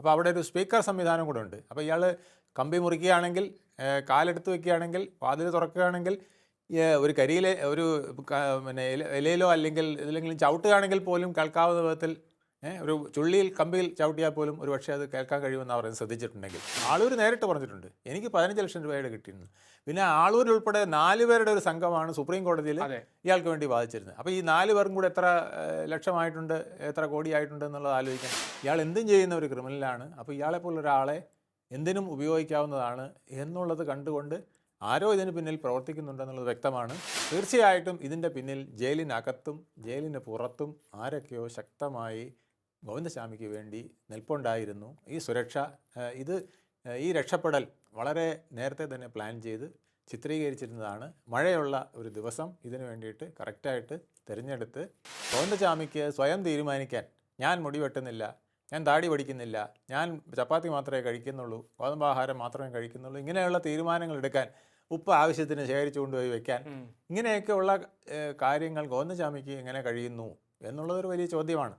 അപ്പോൾ അവിടെ ഒരു സ്പീക്കർ സംവിധാനം കൂടെ ഉണ്ട്. അപ്പോൾ ഇയാൾ കമ്പി മുറിക്കുകയാണെങ്കിൽ കാലെടുത്ത് വെക്കുകയാണെങ്കിൽ വാതിൽ തുറക്കുകയാണെങ്കിൽ ഒരു കരിയിലെ ഒരു പിന്നെ ഇല- ഇലയിലോ അല്ലെങ്കിൽ ഇതിലെങ്കിലും ചവിട്ടുകയാണെങ്കിൽ പോലും കേൾക്കാവുന്ന വിധത്തിൽ ഒരു ചുള്ളിയിൽ കമ്പിയിൽ ചവിട്ടിയാൽ പോലും ഒരു പക്ഷേ അത് കേൾക്കാൻ കഴിയുമെന്ന് അവർ ശ്രദ്ധിച്ചിട്ടുണ്ടെങ്കിൽ. ആളൂർ നേരിട്ട് പറഞ്ഞിട്ടുണ്ട്. എനിക്ക് പതിനഞ്ച് ലക്ഷം രൂപയുടെ കിട്ടിയിരുന്നു പിന്നെ ആളൂർ ഉൾപ്പെടെ നാല് പേരുടെ ഒരു സംഘമാണ് സുപ്രീം കോടതിയിൽ ഇയാൾക്ക് വേണ്ടി ബാധിച്ചിരുന്നത് അപ്പോൾ ഈ നാല് പേർക്കും കൂടെ എത്ര ലക്ഷമായിട്ടുണ്ട് എത്ര കോടിയായിട്ടുണ്ട് എന്നുള്ളത് ആലോചിക്കാൻ ഇയാൾ എന്തും ചെയ്യുന്ന ഒരു ക്രിമിനലാണ്. അപ്പോൾ ഇയാളെപ്പോലുള്ള ഒരാളെ എന്തിനും ഉപയോഗിക്കാവുന്നതാണ് എന്നുള്ളത് കണ്ടുകൊണ്ട് ആരോ ഇതിന് പിന്നിൽ പ്രവർത്തിക്കുന്നുണ്ടെന്നുള്ളത് വ്യക്തമാണ്. തീർച്ചയായിട്ടും ഇതിന്റെ പിന്നിൽ ജയിലിനകത്തും ജയിലിന് പുറത്തും ആരൊക്കെയോ ശക്തമായി ഗോവിന്ദസ്വാമിക്ക് വേണ്ടി നിൽപ്പുണ്ടായിരുന്നു. ഈ സുരക്ഷ ഇത് ഈ രക്ഷപ്പെടൽ വളരെ നേരത്തെ തന്നെ പ്ലാൻ ചെയ്ത് ചിത്രീകരിച്ചിരുന്നതാണ്. മഴയുള്ള ഒരു ദിവസം ഇതിനു വേണ്ടിയിട്ട് കറക്റ്റായിട്ട് തിരഞ്ഞെടുത്ത് ഗോവിന്ദസ്വാമിക്ക് സ്വയം തീരുമാനിക്കാൻ ഞാൻ മുടി വെട്ടുന്നില്ല ഞാൻ താടി പഠിക്കുന്നില്ല ഞാൻ ചപ്പാത്തി മാത്രമേ കഴിക്കുന്നുള്ളൂ ഗോതമ്പാഹാരം മാത്രമേ കഴിക്കുന്നുള്ളൂ ഇങ്ങനെയുള്ള തീരുമാനങ്ങൾ എടുക്കാൻ ഉപ്പ് ആവശ്യത്തിന് ശേഖരിച്ചു കൊണ്ടുപോയി വെക്കാൻ. ഇങ്ങനെയൊക്കെയുള്ള കാര്യങ്ങൾ ഗോവിന്ദസ്വാമിക്ക് എങ്ങനെ കഴിയുന്നു എന്നുള്ളതൊരു വലിയ ചോദ്യമാണ്.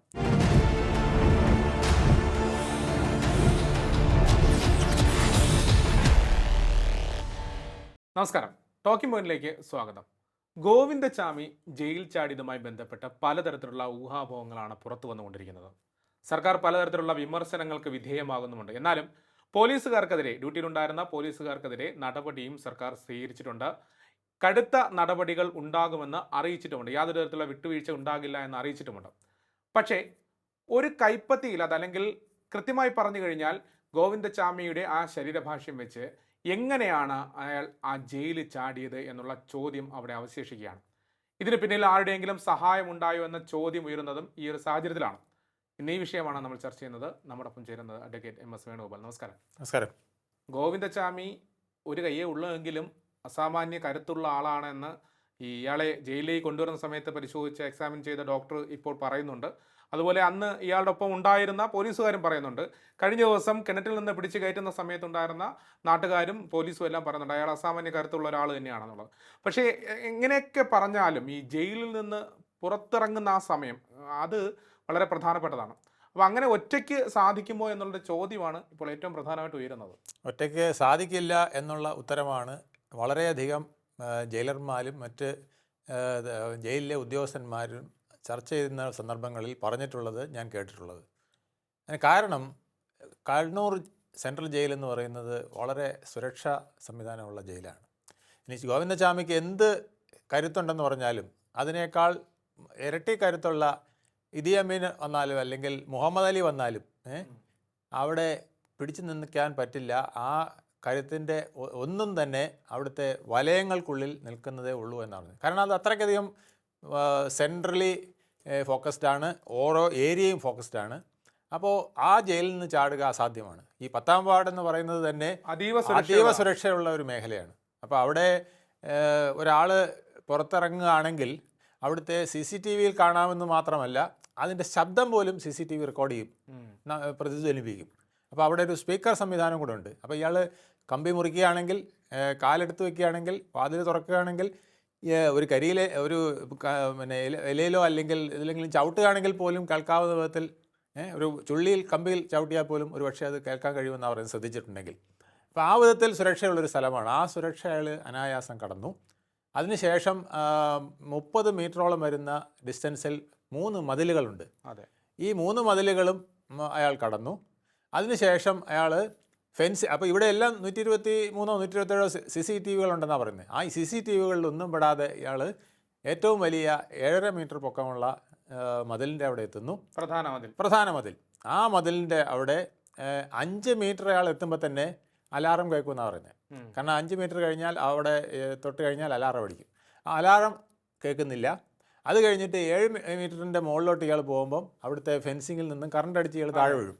നമസ്കാരം. ടോക്കിംഗ് പോയിന്റിലേക്ക് സ്വാഗതം. ഗോവിന്ദചാമി ജയിൽ ചാടിയതുമായി ബന്ധപ്പെട്ട പലതരത്തിലുള്ള ഊഹാഭോഹങ്ങളാണ് പുറത്തു വന്നുകൊണ്ടിരിക്കുന്നത്. സർക്കാർ പലതരത്തിലുള്ള വിമർശനങ്ങൾക്ക് വിധേയമാകുന്നുമുണ്ട്. എന്നാലും പോലീസുകാർക്കെതിരെ ഡ്യൂട്ടിയിലുണ്ടായിരുന്ന പോലീസുകാർക്കെതിരെ നടപടിയും സർക്കാർ സ്വീകരിച്ചിട്ടുണ്ട്. കടുത്ത നടപടികൾ ഉണ്ടാകുമെന്ന് അറിയിച്ചിട്ടുമുണ്ട്. യാതൊരു തരത്തിലുള്ള വിട്ടുവീഴ്ച ഉണ്ടാകില്ല എന്ന് അറിയിച്ചിട്ടുമുണ്ട്. പക്ഷേ ഒരു കൈപ്പത്തിയിൽ അതല്ലെങ്കിൽ കൃത്യമായി പറഞ്ഞു കഴിഞ്ഞാൽ ഗോവിന്ദചാമിയുടെ ആ ശരീരഭാഷ്യം വെച്ച് എങ്ങനെയാണ് അയാൾ ആ ജയിലിൽ ചാടിയത് എന്നുള്ള ചോദ്യം അവിടെ അവശേഷിക്കുകയാണ്. ഇതിന് പിന്നിൽ ആരുടെയെങ്കിലും സഹായം ഉണ്ടായോ എന്ന ചോദ്യം ഉയരുന്നതും ഈ ഒരു സാഹചര്യത്തിലാണ്. ഇന്ന് ഈ വിഷയമാണ് നമ്മൾ ചർച്ച ചെയ്യുന്നത്. നമ്മോടൊപ്പം ചേരുന്നത് അഡ്വക്കേറ്റ് എം എസ് വേണുഗോപാൽ. നമസ്കാരം. നമസ്കാരം. ഗോവിന്ദചാമി ഒരു കയ്യേ ഉള്ളൂവെങ്കിലും അസാമാന്യ കരുത്തുള്ള ആളാണെന്ന് ഇയാളെ ജയിലിലേക്ക് കൊണ്ടുവരുന്ന സമയത്ത് പരിശോധിച്ച് എക്സാമിൻ ചെയ്ത ഡോക്ടർ ഇപ്പോൾ പറയുന്നുണ്ട്. അതുപോലെ അന്ന് ഇയാളുടെ ഒപ്പം ഉണ്ടായിരുന്ന പോലീസുകാരും പറയുന്നുണ്ട്. കഴിഞ്ഞ ദിവസം കിണറ്റിൽ നിന്ന് പിടിച്ചു കയറ്റുന്ന സമയത്തുണ്ടായിരുന്ന നാട്ടുകാരും പോലീസും എല്ലാം പറയുന്നുണ്ട്. അയാൾ അസാമാന്യ കരുത്തുള്ള ഒരാൾ തന്നെയാണെന്നുള്ളത്. പക്ഷേ എങ്ങനെയൊക്കെ പറഞ്ഞാലും ഈ ജയിലിൽ നിന്ന് പുറത്തിറങ്ങുന്ന ആ സമയം അത് വളരെ പ്രധാനപ്പെട്ടതാണ്. അപ്പോൾ അങ്ങനെ ഒറ്റയ്ക്ക് സാധിക്കുമോ എന്നുള്ള ചോദ്യമാണ് ഇപ്പോൾ ഏറ്റവും പ്രധാനമായിട്ട് ഉയരുന്നത്. ഒറ്റയ്ക്ക് സാധിക്കില്ല എന്നുള്ള ഉത്തരമാണ് വളരെയധികം ജയിലർമാരും മറ്റ് ജയിലിലെ ഉദ്യോഗസ്ഥന്മാരും ചർച്ച ചെയ്യുന്ന സന്ദർഭങ്ങളിൽ പറഞ്ഞിട്ടുള്ളത് ഞാൻ കേട്ടിട്ടുള്ളത്. അതിന് കാരണം കണ്ണൂർ സെൻട്രൽ ജയിൽ എന്ന് പറയുന്നത് വളരെ സുരക്ഷാ സംവിധാനമുള്ള ജയിലാണ്. ഇനി ഗോവിന്ദചാമിക്ക് എന്ത് കരുത്തുണ്ടെന്ന് പറഞ്ഞാലും അതിനേക്കാൾ ഇരട്ടി കരുത്തുള്ള ഇതി അമീൻ വന്നാലും അല്ലെങ്കിൽ മുഹമ്മദ് അലി വന്നാലും അവിടെ പിടിച്ചു നിൽക്കാൻ പറ്റില്ല. ആ കരുത്തിന്റെ ഒന്നും തന്നെ അവിടുത്തെ വലയങ്ങൾക്കുള്ളിൽ നിൽക്കുന്നതേ ഉള്ളൂ എന്നാണ്. കാരണം അത് അത്രയ്ക്കധികം സെൻട്രലി ഫോക്കസ്ഡ് ആണ്. ഓരോ ഏരിയയും ഫോക്കസ്ഡ് ആണ്. അപ്പോൾ ആ ജയിലിൽ നിന്ന് ചാടുക അസാധ്യമാണ്. ഈ പത്താം വാർഡ് എന്ന് പറയുന്നത് തന്നെ അതീവ അതീവ സുരക്ഷയുള്ള ഒരു മേഖലയാണ്. അപ്പോൾ അവിടെ ഒരാൾ പുറത്തിറങ്ങുകയാണെങ്കിൽ അവിടുത്തെ സി സി ടി വിയിൽ കാണാമെന്ന് മാത്രമല്ല അതിന്റെ ശബ്ദം പോലും C C T V record ചെയ്യും. പ്രതിധ്വനിപ്പിക്കും. അപ്പോൾ അവിടെ ഒരു സ്പീക്കർ സംവിധാനം കൂടെ ഉണ്ട്. അപ്പോൾ ഇയാൾ കമ്പി മുറിക്കുകയാണെങ്കിൽ കാലെടുത്ത് വെക്കുകയാണെങ്കിൽ വാതിൽ തുറക്കുകയാണെങ്കിൽ ഒരു കരിയിലെ ഒരു പിന്നെ ഇലയിലോ അല്ലെങ്കിൽ ഇതിലെങ്കിലും ചവിട്ടുകയാണെങ്കിൽ പോലും കേൾക്കാവുന്ന വിധത്തിൽ ഒരു ചുള്ളിയിൽ കമ്പിയിൽ ചവിട്ടിയാൽ പോലും ഒരു പക്ഷേ അത് കേൾക്കാൻ കഴിയുമെന്ന് അവർ ശ്രദ്ധിച്ചിട്ടുണ്ടെങ്കിൽ. അപ്പോൾ ആ വിധത്തിൽ സുരക്ഷയുള്ളൊരു സ്ഥലമാണ്. ആ സുരക്ഷ അയാൾ അനായാസം കടന്നു. അതിനുശേഷം മുപ്പത് മീറ്ററോളം വരുന്ന ഡിസ്റ്റൻസിൽ മൂന്ന് മതിലുകളുണ്ട്. അതെ. ഈ മൂന്ന് മതിലുകളും അയാൾ കടന്നു. അതിനുശേഷം അയാൾ ഫെൻസ് അപ്പോൾ ഇവിടെ എല്ലാം നൂറ്റി ഇരുപത്തി മൂന്നോ നൂറ്റി ഇരുപത്തേഴോ സി സി ടി വികളുണ്ടെന്നാണ് പറയുന്നത് ആ സി സി ടി വികളിലൊന്നും പെടാതെ ഇയാൾ ഏറ്റവും വലിയ ഏഴര മീറ്റർ പൊക്കമുള്ള മതിലിന്റെ അവിടെ എത്തുന്നു. പ്രധാന മതിൽ. പ്രധാന മതിൽ. ആ മതിലിന്റെ അവിടെ അഞ്ച് മീറ്റർ അയാൾ എത്തുമ്പോൾ തന്നെ അലാറം കേൾക്കുമെന്നാണ് പറയുന്നത് കാരണം അഞ്ച് മീറ്റർ കഴിഞ്ഞാൽ അവിടെ തൊട്ട് കഴിഞ്ഞാൽ അലാറം അടിക്കും. ആ അലാറം കേൾക്കുന്നില്ല. അത് കഴിഞ്ഞിട്ട് ഏഴ് മീറ്ററിന്റെ മുകളിലോട്ട് ഇയാൾ പോകുമ്പം അവിടുത്തെ ഫെൻസിങ്ങിൽ നിന്നും കറണ്ട് അടിച്ച് ഇയാൾ താഴെ വീഴും.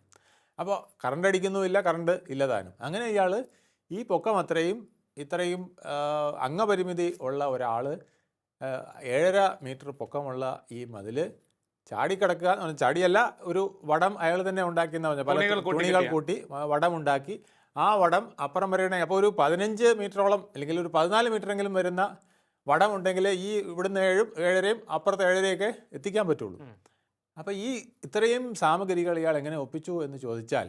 അപ്പോൾ കറണ്ട് അടിക്കുന്നുമില്ല കറണ്ട് ഇല്ലതാനും. അങ്ങനെ ഇയാൾ ഈ പൊക്കം അത്രയും ഇത്രയും അംഗപരിമിതി ഉള്ള ഒരാൾ ഏഴര മീറ്റർ പൊക്കമുള്ള ഈ മതിൽ ചാടിക്കിടക്കുക എന്ന് പറഞ്ഞാൽ ചാടിയല്ല ഒരു വടം അയാൾ തന്നെ ഉണ്ടാക്കിയെന്ന് പറഞ്ഞാൽ പല തുണികൾ കൂട്ടി തുണികൾ കെട്ടിയ. കൂട്ടി വ- വടം ഉണ്ടാക്കി. ആ വടം അപ്പുറം വരെയാണ്. അപ്പോൾ ഒരു പതിനഞ്ച് മീറ്ററോളം അല്ലെങ്കിൽ ഒരു പതിനാല് മീറ്ററെങ്കിലും വരുന്ന വടം ഉണ്ടെങ്കിൽ ഈ ഇവിടുന്ന് ഏഴും ഏഴരയും അപ്പുറത്തെ ഏഴരയൊക്കെ എത്തിക്കാൻ പറ്റുള്ളൂ. അപ്പോൾ ഈ ഇത്രയും സാമഗ്രികൾ ഇയാൾ എങ്ങനെ ഒപ്പിച്ചു എന്ന് ചോദിച്ചാൽ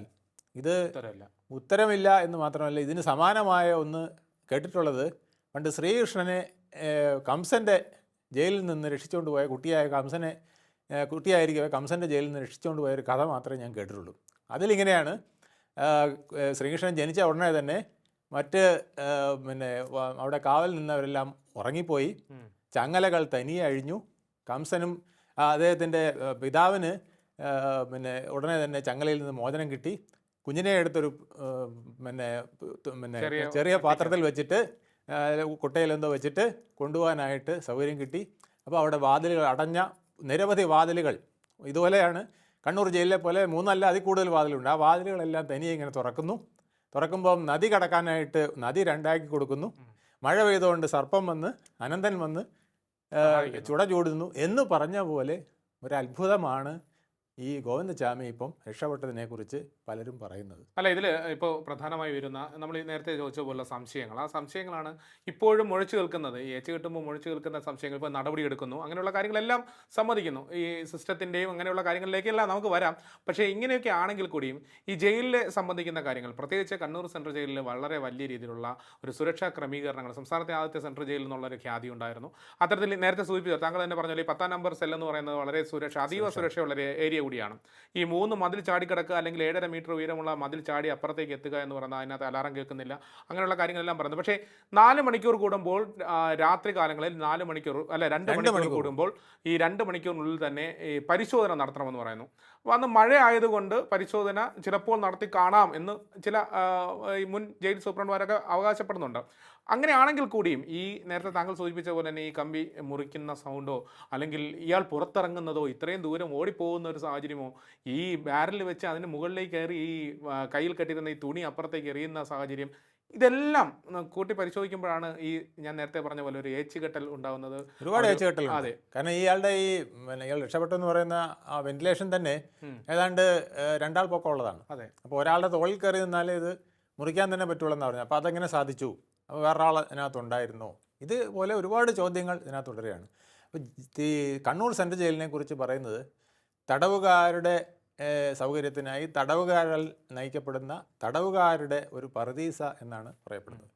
ഇത് ഉത്തരമില്ല. ഉത്തരമില്ല എന്ന് മാത്രമല്ല ഇതിന് സമാനമായ ഒന്ന് കേട്ടിട്ടുള്ളത് പണ്ട് ശ്രീകൃഷ്ണനെ കംസന്റെ കംസന്റെ ജയിലിൽ നിന്ന് രക്ഷിച്ചുകൊണ്ട് പോയ കുട്ടിയായ കംസനെ കുട്ടിയായിരിക്കും കുട്ടിയായിരിക്കവേ കംസന്റെ ജയിലിൽ നിന്ന് രക്ഷിച്ചുകൊണ്ട് പോയ ഒരു കഥ മാത്രമേ ഞാൻ കേട്ടിട്ടുള്ളൂ. അതിലിങ്ങനെയാണ് ശ്രീകൃഷ്ണൻ ജനിച്ച ഉടനെ തന്നെ മറ്റ് പിന്നെ അവിടെ കാവൽ നിന്നവരെല്ലാം ഉറങ്ങിപ്പോയി. ചങ്ങലകൾ തനിയെ അഴിഞ്ഞു. കംസനും അദ്ദേഹത്തിന്റെ പിതാവിന് പിന്നെ ഉടനെ തന്നെ ചങ്ങലയിൽ നിന്ന് മോചനം കിട്ടി. കുഞ്ഞിനെ എടുത്തൊരു പിന്നെ പിന്നെ ചെറിയ പാത്രത്തിൽ വെച്ചിട്ട് കുട്ടയിലെന്തോ വെച്ചിട്ട് കൊണ്ടുപോകാനായിട്ട് സൗകര്യം കിട്ടി. അപ്പോൾ അവിടെ വാതിലുകൾ അടഞ്ഞ നിരവധി വാതിലുകൾ. ഇതുപോലെയാണ് കണ്ണൂർ ജയിലിലെ പോലെ മൂന്നല്ല അതിൽ കൂടുതൽ വാതിലുണ്ട്. ആ വാതിലുകളെല്ലാം തനിയെ ഇങ്ങനെ തുറക്കുന്നു. തുറക്കുമ്പം നദി കടക്കാനായിട്ട് നദി രണ്ടാക്കി കൊടുക്കുന്നു. മഴ പെയ്തുകൊണ്ട് സർപ്പം വന്ന് അനന്തൻ വന്ന്. ചുട ചൂടുന്നു എന്ന് പറഞ്ഞ പോലെ ഒരു അത്ഭുതമാണ് ഈ ഗോവിന്ദചാമി ഇപ്പം രക്ഷപ്പെട്ടതിനെക്കുറിച്ച് പലരും പറയുന്നത്. അല്ല ഇതിൽ ഇപ്പോൾ പ്രധാനമായി വരുന്ന നമ്മൾ ഈ നേരത്തെ ചോദിച്ച പോലുള്ള സംശയങ്ങൾ. ആ സംശയങ്ങളാണ് ഇപ്പോഴും മുഴച്ചു നിൽക്കുന്നത്. ഈ ഏച്ച് കിട്ടുമ്പോൾ മുഴച്ചു നിൽക്കുന്ന സംശയങ്ങൾ ഇപ്പോൾ നടപടി എടുക്കുന്നു. അങ്ങനെയുള്ള കാര്യങ്ങളെല്ലാം സമ്മതിക്കുന്നു. ഈ സിസ്റ്റത്തിന്റെയും അങ്ങനെയുള്ള കാര്യങ്ങളിലേക്കെല്ലാം നമുക്ക് വരാം. പക്ഷേ ഇങ്ങനെയൊക്കെ ആണെങ്കിൽ കൂടിയും ഈ ജയിലിലെ സംബന്ധിക്കുന്ന കാര്യങ്ങൾ പ്രത്യേകിച്ച് കണ്ണൂർ സെൻട്രൽ ജയിലിൽ വളരെ വലിയ രീതിയിലുള്ള ഒരു സുരക്ഷാ ക്രമീകരണങ്ങൾ സംസ്ഥാനത്തെ ആദ്യത്തെ സെൻട്രൽ ജയിലിൽ നിന്നുള്ളൊരു ഖ്യാതി ഉണ്ടായിരുന്നു. അത്തരത്തിൽ നേരത്തെ സൂചിപ്പിച്ചു താങ്കൾ തന്നെ പറഞ്ഞല്ലോ ഈ പത്താം നമ്പർ സെൽ എന്ന് പറയുന്നത് വളരെ സുരക്ഷ അതീവ സുരക്ഷയുള്ള ഒരു ഏരിയ കൂടിയാണ്. ഈ മൂന്ന് മതിൽ ചാടിക്കിടക്കുക അല്ലെങ്കിൽ ഏഴര മീറ്റർ ഉയരമുള്ള മതിൽ ചാടി അപ്പുറത്തേക്ക് എത്തുക എന്ന് പറഞ്ഞാൽ അതിനകത്ത് അലാറം കേൾക്കുന്നില്ല. അങ്ങനെയുള്ള കാര്യങ്ങളെല്ലാം പറയുന്നത് പക്ഷേ നാല് മണിക്കൂർ കൂടുമ്പോൾ രാത്രി കാലങ്ങളിൽ നാല് മണിക്കൂർ അല്ല രണ്ട് മണിക്കൂർ. കൂടുമ്പോൾ ഈ രണ്ട് മണിക്കൂറിനുള്ളിൽ തന്നെ ഈ പരിശോധന നടത്തണമെന്ന് പറയുന്നു. അപ്പോൾ അന്ന് മഴ ആയതുകൊണ്ട് പരിശോധന ചിലപ്പോൾ നടത്തി കാണാം എന്ന് ചില ഈ മുൻ ജയിൽ സൂപ്രണ്ടുമാരൊക്കെ അവകാശപ്പെടുന്നുണ്ട്. അങ്ങനെയാണെങ്കിൽ കൂടിയും ഈ നേരത്തെ താങ്കൾ സൂചിപ്പിച്ച പോലെ തന്നെ ഈ കമ്പി മുറിക്കുന്ന സൗണ്ടോ അല്ലെങ്കിൽ ഇയാൾ പുറത്തിറങ്ങുന്നതോ ഇത്രയും ദൂരം ഓടിപ്പോകുന്ന ഒരു സാഹചര്യമോ ഈ ബാരലിൽ വെച്ച് അതിന് മുകളിലേക്ക് കയറി ഈ കയ്യിൽ കെട്ടിയിരുന്ന ഈ തുണി അപ്പുറത്തേക്ക് എറിയുന്ന സാഹചര്യം ഇതെല്ലാം കൂട്ടി പരിശോധിക്കുമ്പോഴാണ് ഈ ഞാൻ നേരത്തെ പറഞ്ഞ പോലെ ഒരു ഏച്ചുകെട്ടൽ ഉണ്ടാകുന്നത്. ഒരുപാട് ഏച്ചുകെട്ടൽ അതെ. കാരണം ഇയാളുടെ ഈ ഇയാൾ രക്ഷപ്പെട്ടു എന്ന് പറയുന്ന ആ വെന്റിലേഷൻ തന്നെ. ഏതാണ്ട് രണ്ടാൾ പൊക്കമുള്ളതാണ്. അതെ. അപ്പോൾ ഒരാളുടെ തോളിൽ കയറി നിന്നാലേ ഇത് മുറിക്കാൻ തന്നെ പറ്റുള്ളൂ എന്ന് പറഞ്ഞു അപ്പോൾ അതെങ്ങനെ സാധിച്ചു? വേറൊരാൾ ഇതിനകത്തുണ്ടായിരുന്നോ. ഇതുപോലെ ഒരുപാട് ചോദ്യങ്ങൾ ഇതിനകത്ത് തുടരുകയാണ്. അപ്പോൾ ഈ കണ്ണൂർ സെൻട്രൽ ജയിലിനെ കുറിച്ച് പറയുന്നത് തടവുകാരുടെ സൗകര്യത്തിനായി തടവുകാരാൽ നയിക്കപ്പെടുന്ന തടവുകാരുടെ ഒരു പറദീസ എന്നാണ് പറയപ്പെടുന്നത്.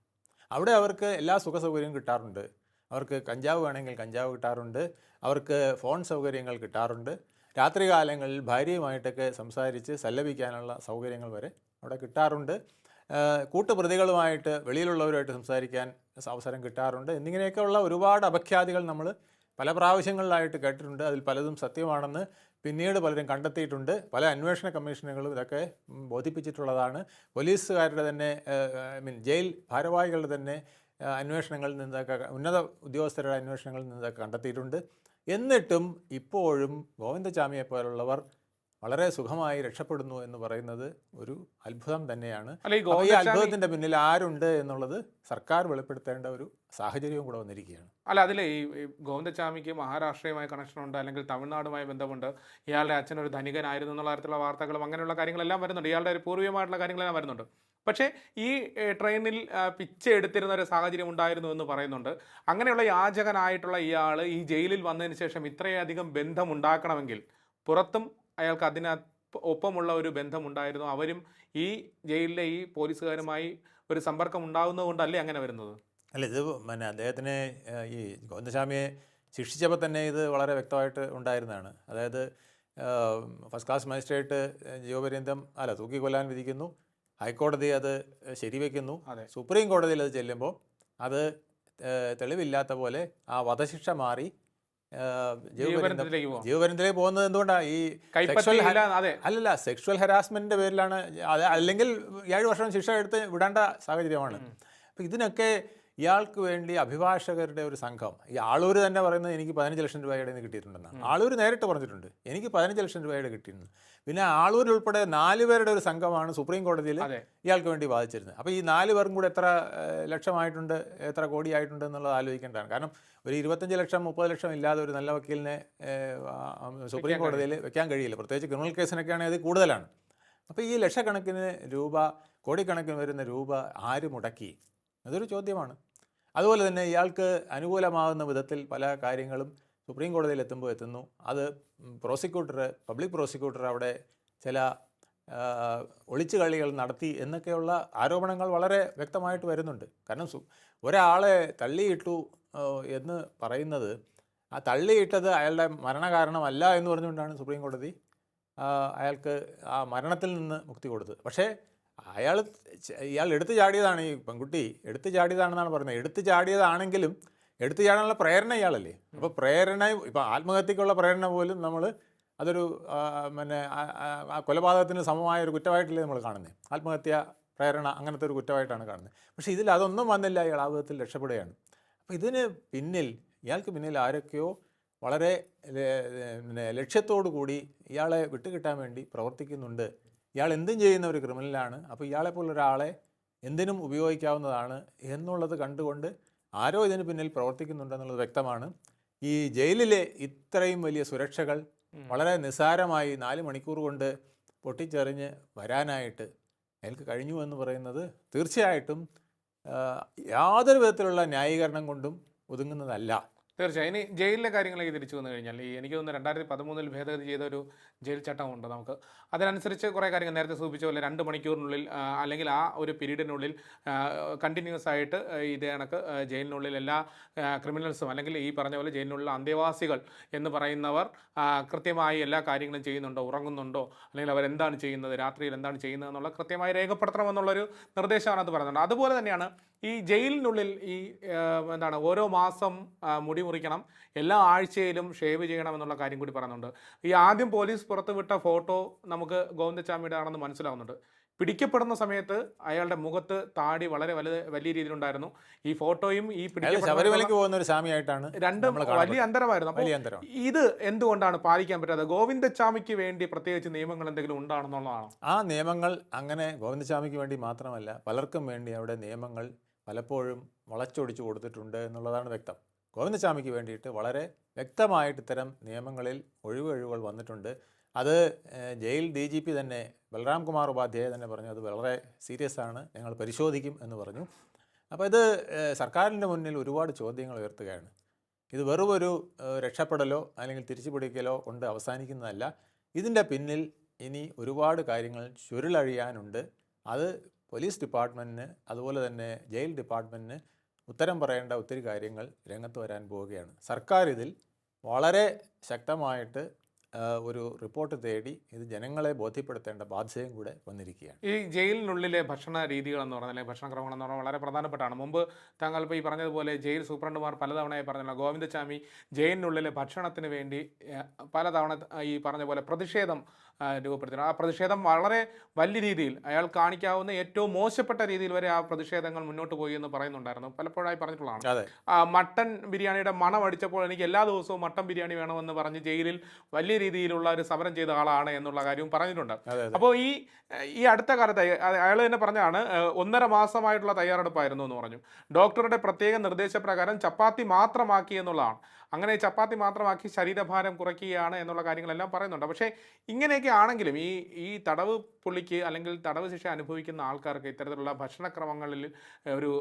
അവിടെ അവർക്ക് എല്ലാ സുഖ സൗകര്യവും കിട്ടാറുണ്ട്. അവർക്ക് കഞ്ചാവ് വേണമെങ്കിൽ കഞ്ചാവ് കിട്ടാറുണ്ട്. അവർക്ക് ഫോൺ സൗകര്യങ്ങൾ കിട്ടാറുണ്ട്. രാത്രികാലങ്ങളിൽ ഭാര്യയുമായിട്ടൊക്കെ സംസാരിച്ച് സല്ലപിക്കാനുള്ള സൗകര്യങ്ങൾ വരെ അവിടെ കിട്ടാറുണ്ട്. കൂട്ടുപ്രതികളുമായിട്ട് വെളിയിലുള്ളവരുമായിട്ട് സംസാരിക്കാൻ അവസരം കിട്ടാറുണ്ട്. എന്നിങ്ങനെയൊക്കെയുള്ള ഒരുപാട് അപഖ്യാതികൾ നമ്മൾ പല പ്രാവശ്യങ്ങളിലായിട്ട് കേട്ടിട്ടുണ്ട്. അതിൽ പലതും സത്യമാണെന്ന് പിന്നീട് പലരും കണ്ടെത്തിയിട്ടുണ്ട്. പല അന്വേഷണ കമ്മീഷനുകളും ഇതൊക്കെ ബോധിപ്പിച്ചിട്ടുള്ളതാണ്. പോലീസുകാരുടെ തന്നെ ഐ മീൻ ജയിൽ ഭാരവാഹികളുടെ തന്നെ അന്വേഷണങ്ങളിൽ നിന്നൊക്കെ ഉന്നത ഉദ്യോഗസ്ഥരുടെ അന്വേഷണങ്ങളിൽ നിന്നൊക്കെ കണ്ടെത്തിയിട്ടുണ്ട്. എന്നിട്ടും ഇപ്പോഴും ഗോവിന്ദചാമിയെ പോലുള്ളവർ വളരെ സുഖമായി രക്ഷപ്പെടുന്നു എന്ന് പറയുന്നത് ഒരു അത്ഭുതം തന്നെയാണ്. ഈ അത്ഭുതത്തിന്റെ പിന്നിൽ ആരുണ്ട് എന്നുള്ളത് സർക്കാർ വെളിപ്പെടുത്തേണ്ട ഒരു സാഹചര്യവും കൂടെ വന്നിരിക്കുകയാണ്. അല്ല അതിലെ ഈ ഗോവിന്ദചാമിക്ക് മഹാരാഷ്ട്രയുമായി കണക്ഷൻ ഉണ്ട് അല്ലെങ്കിൽ തമിഴ്നാടുമായി ബന്ധമുണ്ട്. ഇയാളുടെ അച്ഛൻ ഒരു ധനികനായിരുന്നു എന്നുള്ള തരത്തിലുള്ള വാർത്തകളും അങ്ങനെയുള്ള കാര്യങ്ങളെല്ലാം വരുന്നുണ്ട്. ഇയാളുടെ ഒരു പൂർവികമായിട്ടുള്ള കാര്യങ്ങളെല്ലാം വരുന്നുണ്ട്. പക്ഷേ ഈ ട്രെയിനിൽ പിച്ച എടുത്തിരുന്ന ഒരു സാഹചര്യം ഉണ്ടായിരുന്നു എന്ന് പറയുന്നുണ്ട്. അങ്ങനെയുള്ള യാചകനായിട്ടുള്ള ഇയാൾ ഈ ജയിലിൽ വന്നതിന് ശേഷം ഇത്രയധികം ബന്ധമുണ്ടാക്കണമെങ്കിൽ പുറത്തും അയാൾക്ക് അതിന ഒപ്പമുള്ള ഒരു ബന്ധമുണ്ടായിരുന്നു. അവരും ഈ ജയിലിലെ ഈ പോലീസുകാരുമായി ഒരു സമ്പർക്കം ഉണ്ടാകുന്നതുകൊണ്ടല്ലേ അങ്ങനെ വരുന്നത്? അല്ല ഇത് പിന്നെ അദ്ദേഹത്തിന് ഈ ഗോവിന്ദസ്വാമിയെ ശിക്ഷിച്ചപ്പോൾ തന്നെ ഇത് വളരെ വ്യക്തമായിട്ട് ഉണ്ടായിരുന്നതാണ്. അതായത് ഫസ്റ്റ് ക്ലാസ് മജിസ്ട്രേറ്റ് ജീവപര്യന്തം അല്ല തൂക്കിക്കൊല്ലാൻ വിധിക്കുന്നു. ഹൈക്കോടതി അത് ശരിവെക്കുന്നു. അതെ. സുപ്രീം കോടതിയിൽ അത് ചെല്ലുമ്പോൾ അത് തെളിവില്ലാത്ത പോലെ ആ വധശിക്ഷ മാറി ജീവപര്യന്തത്തിലേക്ക് പോകാം പോകുന്നത് എന്തുകൊണ്ടാണ് ഈ അല്ലല്ല സെക്ഷുവൽ ഹരാസ്മെന്റിന്റെ പേരിലാണ് അല്ലെങ്കിൽ ഏഴ് വർഷം ശിക്ഷ എടുത്ത് വിടേണ്ട സാഹചര്യമാണ്. അപ്പൊ ഇതിനൊക്കെ ഇയാൾക്ക് വേണ്ടി അഭിഭാഷകരുടെ ഒരു സംഘം. ഈ ആളൂർ തന്നെ പറയുന്നത് എനിക്ക് പതിനഞ്ച് ലക്ഷം രൂപയുടെ നിന്ന് കിട്ടിയിട്ടുണ്ടെന്നാണ് ആളൂർ നേരിട്ട് പറഞ്ഞിട്ടുണ്ട്. എനിക്ക് പതിനഞ്ച് ലക്ഷം രൂപയുടെ കിട്ടിയിട്ടുണ്ട്. പിന്നെ ആളൂരിൽ ഉൾപ്പെടെ നാല് പേരുടെ ഒരു സംഘമാണ് സുപ്രീം കോടതിയിൽ ഇയാൾക്ക് വേണ്ടി ബാധിച്ചിരുന്നത് അപ്പോൾ ഈ നാല് പേർക്കും കൂടെ എത്ര ലക്ഷമായിട്ടുണ്ട് എത്ര കോടിയായിട്ടുണ്ട് എന്നുള്ളത് ആലോചിക്കേണ്ടതാണ്. കാരണം ഒരു ഇരുപത്തഞ്ച് ലക്ഷം മുപ്പത് ലക്ഷം ഇല്ലാതെ ഒരു നല്ല വക്കീലിനെ സുപ്രീം കോടതിയിൽ വെക്കാൻ കഴിയില്ല. പ്രത്യേകിച്ച് ക്രിമിനൽ കേസിനൊക്കെയാണെങ്കിൽ അത് കൂടുതലാണ്. അപ്പോൾ ഈ ലക്ഷക്കണക്കിന് രൂപ കോടിക്കണക്കിന് വരുന്ന രൂപ ആര് മുടക്കി? അതൊരു ചോദ്യമാണ്. അതുപോലെ തന്നെ ഇയാൾക്ക് അനുകൂലമാകുന്ന വിധത്തിൽ പല കാര്യങ്ങളും സുപ്രീം കോടതിയിൽ എത്തുമ്പോൾ എത്തുന്നു. അത് പ്രോസിക്യൂട്ടർ പബ്ലിക് പ്രോസിക്യൂട്ടർ അവിടെ ചില ഒളിച്ചു കളികൾ നടത്തി എന്നൊക്കെയുള്ള ആരോപണങ്ങൾ വളരെ വ്യക്തമായിട്ട് വരുന്നുണ്ട്. കാരണം ഒരാളെ തള്ളിയിട്ടു എന്ന് പറയുന്നത് ആ തള്ളിയിട്ടത് അയാളുടെ മരണകാരണമല്ല എന്ന് പറഞ്ഞുകൊണ്ടാണ് സുപ്രീം കോടതി അയാൾക്ക് ആ മരണത്തിൽ നിന്ന് മുക്തി കൊടുത്തത്. പക്ഷേ അയാൾ ഇയാൾ എടുത്തു ചാടിയതാണ് ഈ പെൺകുട്ടി. എടുത്തു ചാടിയതാണെന്നാണ് പറയുന്നത്. എടുത്തു ചാടിയതാണെങ്കിലും എടുത്തു ചാടാനുള്ള പ്രേരണ ഇയാളല്ലേ? അപ്പോൾ പ്രേരണ ഇപ്പോൾ ആത്മഹത്യക്കുള്ള പ്രേരണ പോലും നമ്മൾ അതൊരു പിന്നെ കൊലപാതകത്തിന് സമമായ ഒരു കുറ്റമായിട്ടല്ലേ നമ്മൾ കാണുന്നത് ആത്മഹത്യ പ്രേരണ അങ്ങനത്തെ ഒരു കുറ്റമായിട്ടാണ് കാണുന്നത് പക്ഷേ ഇതിൽ അതൊന്നും വന്നില്ല. ഇയാൾ ആ വിധത്തിൽ രക്ഷപ്പെടുകയാണ്. അപ്പോൾ ഇതിന് പിന്നിൽ ഇയാൾക്ക് പിന്നിൽ ആരൊക്കെയോ വളരെ പിന്നെ ലക്ഷ്യത്തോടു കൂടി ഇയാളെ വിട്ടുകിട്ടാൻ വേണ്ടി പ്രവർത്തിക്കുന്നുണ്ട്. ഇയാൾ എന്തും ചെയ്യുന്ന ഒരു ക്രിമിനലാണ്. അപ്പോൾ ഇയാളെപ്പോലുള്ള ഒരാളെ എന്തിനും ഉപയോഗിക്കാവുന്നതാണ് എന്നുള്ളത് കണ്ടുകൊണ്ട് ആരോ ഇതിന് പിന്നിൽ പ്രവർത്തിക്കുന്നുണ്ടെന്നുള്ളത് വ്യക്തമാണ്. ഈ ജയിലിലെ ഇത്രയും വലിയ സുരക്ഷകൾ വളരെ നിസ്സാരമായി നാല് മണിക്കൂർ കൊണ്ട് പൊട്ടിച്ചെറിഞ്ഞ് വരാനായിട്ട് അയാൾക്ക് കഴിഞ്ഞു എന്ന് പറയുന്നത് തീർച്ചയായിട്ടും യാതൊരു വിധത്തിലുള്ള ന്യായീകരണം കൊണ്ടും ഒതുങ്ങുന്നതല്ല. തീർച്ചയായും. ഇനി ജയിലിലെ കാര്യങ്ങളിലേക്ക് തിരിച്ചു വന്നു കഴിഞ്ഞാൽ ഈ എനിക്ക് തോന്നുന്നു രണ്ടായിരത്തി പതിമൂന്നിൽ ഭേദഗതി ചെയ്ത ഒരു ജയിൽ ചട്ടമുണ്ട് നമുക്ക്. അതിനനുസരിച്ച് കുറേ കാര്യങ്ങൾ നേരത്തെ സൂചിപ്പിച്ച പോലെ രണ്ട് മണിക്കൂറിനുള്ളിൽ അല്ലെങ്കിൽ ആ ഒരു പീരീഡിനുള്ളിൽ കണ്ടിന്യൂസ് ആയിട്ട് ഇത് ഇതേ കണക്ക് ജയിലിനുള്ളിൽ എല്ലാ ക്രിമിനൽസും അല്ലെങ്കിൽ ഈ പറഞ്ഞ പോലെ ജയിലിനുള്ള അന്തേവാസികൾ എന്ന് പറയുന്നവർ കൃത്യമായി എല്ലാ കാര്യങ്ങളും ചെയ്യുന്നുണ്ടോ ഉറങ്ങുന്നുണ്ടോ അല്ലെങ്കിൽ അവരെന്താണ് ചെയ്യുന്നത് രാത്രിയിൽ എന്താണ് ചെയ്യുന്നത് എന്നുള്ള കൃത്യമായി രേഖപ്പെടുത്തണമെന്നുള്ളൊരു നിർദ്ദേശമാണ് അത് പറയുന്നത് അതുപോലെ തന്നെയാണ് ഈ ജയിലിനുള്ളിൽ ഈ എന്താണ് ഓരോ മാസം മുടി മുറിക്കണം എല്ലാ ആഴ്ചയിലും ഷേവ് ചെയ്യണം എന്നുള്ള കാര്യം കൂടി പറയുന്നുണ്ട്. ഈ ആദ്യം പോലീസ് പുറത്തുവിട്ട ഫോട്ടോ നമുക്ക് ഗോവിന്ദച്ചാമിയുടെ ആണെന്ന് മനസ്സിലാവുന്നുണ്ട്. പിടിക്കപ്പെടുന്ന സമയത്ത് അയാളുടെ മുഖത്ത് താടി വളരെ വലുത് വലിയ രീതിയിലുണ്ടായിരുന്നു. ഈ ഫോട്ടോയും ഈ ശബരിമലയ്ക്ക് പോകുന്ന ഒരു സ്വാമിയായിട്ടാണ് രണ്ടും വലിയ. അന്തരമായിരുന്നു. അപ്പോൾ വലിയ അന്തരം. ഇത് എന്തുകൊണ്ടാണ് പാലിക്കാൻ പറ്റാതെ? ഗോവിന്ദച്ചാമിക്ക് വേണ്ടി പ്രത്യേകിച്ച് നിയമങ്ങൾ എന്തെങ്കിലും ഉണ്ടാണെന്നുള്ളതാണ്? ആ നിയമങ്ങൾ അങ്ങനെ ഗോവിന്ദസ്വാമിക്ക് വേണ്ടി മാത്രമല്ല പലർക്കും വേണ്ടി അവിടെ നിയമങ്ങൾ പലപ്പോഴും വളച്ചൊടിച്ചു കൊടുത്തിട്ടുണ്ട് എന്നുള്ളതാണ് വ്യക്തം. ഗോവിന്ദസ്വാമിക്ക് വേണ്ടിയിട്ട് വളരെ വ്യക്തമായിട്ട് ഇത്തരം നിയമങ്ങളിൽ ഒഴിവൊഴിവുകൾ വന്നിട്ടുണ്ട്. അത് ജയിൽ ഡി ജി പി തന്നെ ബലറാം കുമാർ ഉപാധ്യായ തന്നെ പറഞ്ഞു അത് വളരെ സീരിയസ് ആണ് ഞങ്ങൾ പരിശോധിക്കും എന്ന് പറഞ്ഞു. അപ്പോൾ ഇത് സർക്കാരിന്റെ മുന്നിൽ ഒരുപാട് ചോദ്യങ്ങൾ ഉയർത്തുകയാണ്. ഇത് വെറും ഒരു രക്ഷപ്പെടലോ അല്ലെങ്കിൽ തിരിച്ചുപിടിക്കലോ കൊണ്ട് അവസാനിക്കുന്നതല്ല. ഇതിന്റെ പിന്നിൽ ഇനി ഒരുപാട് കാര്യങ്ങൾ ചുരുളഴിയാനുണ്ട്. അത് പോലീസ് ഡിപ്പാർട്ട്മെന്റിന് അതുപോലെ തന്നെ ജയിൽ ഡിപ്പാർട്ട്മെന്റിന് ഉത്തരം പറയേണ്ട ഒത്തിരി കാര്യങ്ങൾ രംഗത്ത് വരാൻ പോവുകയാണ്. സർക്കാർ ഇതിൽ വളരെ ശക്തമായിട്ട് ഒരു റിപ്പോർട്ട് തേടി ഇത് ജനങ്ങളെ ബോധ്യപ്പെടുത്തേണ്ട ബാധ്യതയും കൂടെ വന്നിരിക്കുകയാണ്. ഈ ജയിലിനുള്ളിലെ ഭക്ഷണ രീതികളെന്ന് പറഞ്ഞാൽ ഭക്ഷണക്രമങ്ങൾ എന്ന് പറഞ്ഞാൽ വളരെ പ്രധാനപ്പെട്ടാണ്. മുമ്പ് താങ്കൾ ഇപ്പോൾ ഈ പറഞ്ഞതുപോലെ ജയിൽ സൂപ്രണ്ടുമാർ പലതവണയായി പറഞ്ഞല്ലോ ഗോവിന്ദച്ചാമി ജയിലിനുള്ളിലെ ഭക്ഷണത്തിന് വേണ്ടി പലതവണ ഈ പറഞ്ഞ പോലെ പ്രതിഷേധം രൂപപ്പെടുത്തിയിട്ടുണ്ട്. ആ പ്രതിഷേധം വളരെ വലിയ രീതിയിൽ അയാൾ കാണിക്കാവുന്ന ഏറ്റവും മോശപ്പെട്ട രീതിയിൽ വരെ ആ പ്രതിഷേധങ്ങൾ മുന്നോട്ട് പോയി എന്ന് പറയുന്നുണ്ടായിരുന്നു. പലപ്പോഴായി പറഞ്ഞിട്ടുള്ളതാണ്. മട്ടൻ ബിരിയാണിയുടെ മണം അടിച്ചപ്പോൾ എനിക്ക് എല്ലാ ദിവസവും മട്ടൻ ബിരിയാണി വേണമെന്ന് പറഞ്ഞ് ജയിലിൽ വലിയ രീതിയിലുള്ള ഒരു സമരം ചെയ്ത ആളാണ് എന്നുള്ള കാര്യവും പറഞ്ഞിട്ടുണ്ട്. അപ്പോൾ ഈ ഈ അടുത്ത കാലത്ത് അയാൾ തന്നെ പറഞ്ഞാണ് ഒന്നര മാസമായിട്ടുള്ള തയ്യാറെടുപ്പായിരുന്നു എന്ന് പറഞ്ഞു. ഡോക്ടറുടെ പ്രത്യേക നിർദ്ദേശപ്രകാരം ചപ്പാത്തി മാത്രമാക്കി എന്നുള്ളതാണ്. അങ്ങനെ ചപ്പാത്തി മാത്രമാക്കി ശരീരഭാരം കുറയ്ക്കുകയാണ് എന്നുള്ള കാര്യങ്ങളെല്ലാം പറയുന്നുണ്ട്. പക്ഷേ ഇങ്ങനെയൊക്കെ ആണെങ്കിലും ഈ ഈ തടവ് പുള്ളിക്ക് അല്ലെങ്കിൽ തടവ് ശിക്ഷ അനുഭവിക്കുന്ന ആൾക്കാർക്ക് ഇത്തരത്തിലുള്ള ഭക്ഷണക്രമങ്ങളിൽ ഒരു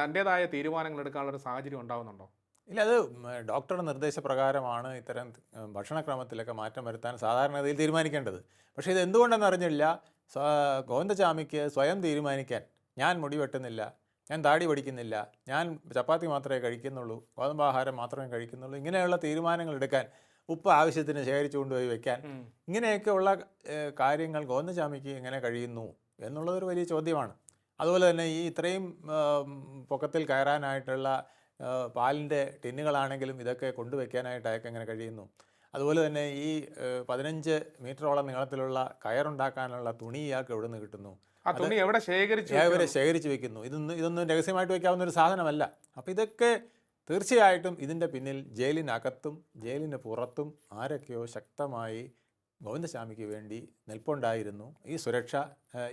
തന്റെതായ തീരുമാനങ്ങൾ എടുക്കാനുള്ള ഒരു സാഹചര്യം ഉണ്ടാവുന്നുണ്ടോ? ഇല്ല അത് ഡോക്ടറുടെ നിർദ്ദേശപ്രകാരമാണ് ഇത്തരം ഭക്ഷണക്രമത്തിലൊക്കെ മാറ്റം വരുത്താൻ സാധാരണഗതിയിൽ തീരുമാനിക്കേണ്ടത്. പക്ഷേ ഇത് എന്തുകൊണ്ടെന്ന് അറിഞ്ഞില്ല? സ്വ- ഗോവിന്ദചാമിക്ക് സ്വയം തീരുമാനിക്കാൻ ഞാൻ മുടി വെട്ടുന്നില്ല ഞാൻ താടി പഠിക്കുന്നില്ല ഞാൻ ചപ്പാത്തി മാത്രമേ കഴിക്കുന്നുള്ളൂ ഗോതമ്പാഹാരം മാത്രമേ കഴിക്കുന്നുള്ളൂ ഇങ്ങനെയുള്ള തീരുമാനങ്ങൾ എടുക്കാൻ ഉപ്പ് ആവശ്യത്തിന് ശേഖരിച്ചു കൊണ്ടുപോയി വെക്കാൻ. ഇങ്ങനെയൊക്കെയുള്ള കാര്യങ്ങൾ ഗോവിന്ദചാമിക്ക് എങ്ങനെ കഴിയുന്നു എന്നുള്ളതൊരു വലിയ ചോദ്യമാണ്. അതുപോലെ തന്നെ ഈ ഇത്രയും പൊക്കത്തിൽ കയറാനായിട്ടുള്ള പാലിന്റെ ടിന്നുകളാണെങ്കിലും ഇതൊക്കെ കൊണ്ടുവയ്ക്കാനായിട്ട് അയാൾക്ക് എങ്ങനെ കഴിയുന്നു? അതുപോലെ തന്നെ ഈ പതിനഞ്ച് മീറ്ററോളം നീളത്തിലുള്ള കയറുണ്ടാക്കാനുള്ള തുണി ഇയാൾക്ക് എവിടെ നിന്ന് കിട്ടുന്നു? ആ തുണി എവിടെ ശേഖരിച്ച് വെക്കുന്നു? ഇതൊന്നും ഇതൊന്നും രഹസ്യമായിട്ട് വെക്കാവുന്ന ഒരു സാധനമല്ല. അപ്പോൾ ഇതൊക്കെ തീർച്ചയായിട്ടും ഇതിന്റെ പിന്നിൽ ജയിലിനകത്തും ജയിലിന് പുറത്തും ആരൊക്കെയോ ശക്തമായി ഗോവിന്ദസ്വാമിക്ക് വേണ്ടി നിൽപ്പുണ്ടായിരുന്നു. ഈ സുരക്ഷ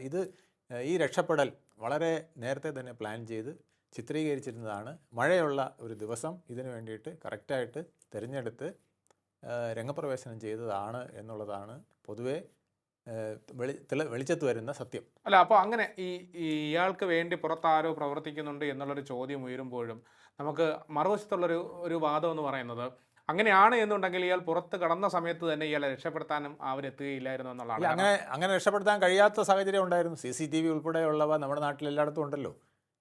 ഇത് ഈ രക്ഷപ്പെടൽ വളരെ നേരത്തെ തന്നെ പ്ലാൻ ചെയ്ത് ചിത്രീകരിച്ചിരുന്നതാണ്. മഴയുള്ള ഒരു ദിവസം ഇതിനു വേണ്ടിയിട്ട് കറക്റ്റായിട്ട് തിരഞ്ഞെടുത്ത് രംഗപ്രവേശനം ചെയ്തതാണ് എന്നുള്ളതാണ് പൊതുവേ വെളി തെളി വെളിച്ചത്ത് വരുന്ന സത്യം. അല്ല അപ്പോൾ അങ്ങനെ ഈ ഇയാൾക്ക് വേണ്ടി പുറത്താരോ പ്രവർത്തിക്കുന്നുണ്ട് എന്നുള്ളൊരു ചോദ്യം ഉയരുമ്പോഴും നമുക്ക് മറുവശത്തുള്ളൊരു ഒരു വാദം എന്ന് പറയുന്നത് അങ്ങനെയാണ് എന്നുണ്ടെങ്കിൽ ഇയാൾ പുറത്ത് കടന്ന സമയത്ത് തന്നെ ഇയാളെ രക്ഷപ്പെടുത്താനും അവരെത്തുകയില്ലായിരുന്നു എന്നുള്ളതാണ്. അങ്ങനെ അങ്ങനെ രക്ഷപ്പെടുത്താൻ കഴിയാത്ത സാഹചര്യം ഉണ്ടായിരുന്നു. സി സി ടി വി ഉൾപ്പെടെയുള്ളവ നമ്മുടെ നാട്ടിൽ എല്ലായിടത്തും ഉണ്ടല്ലോ.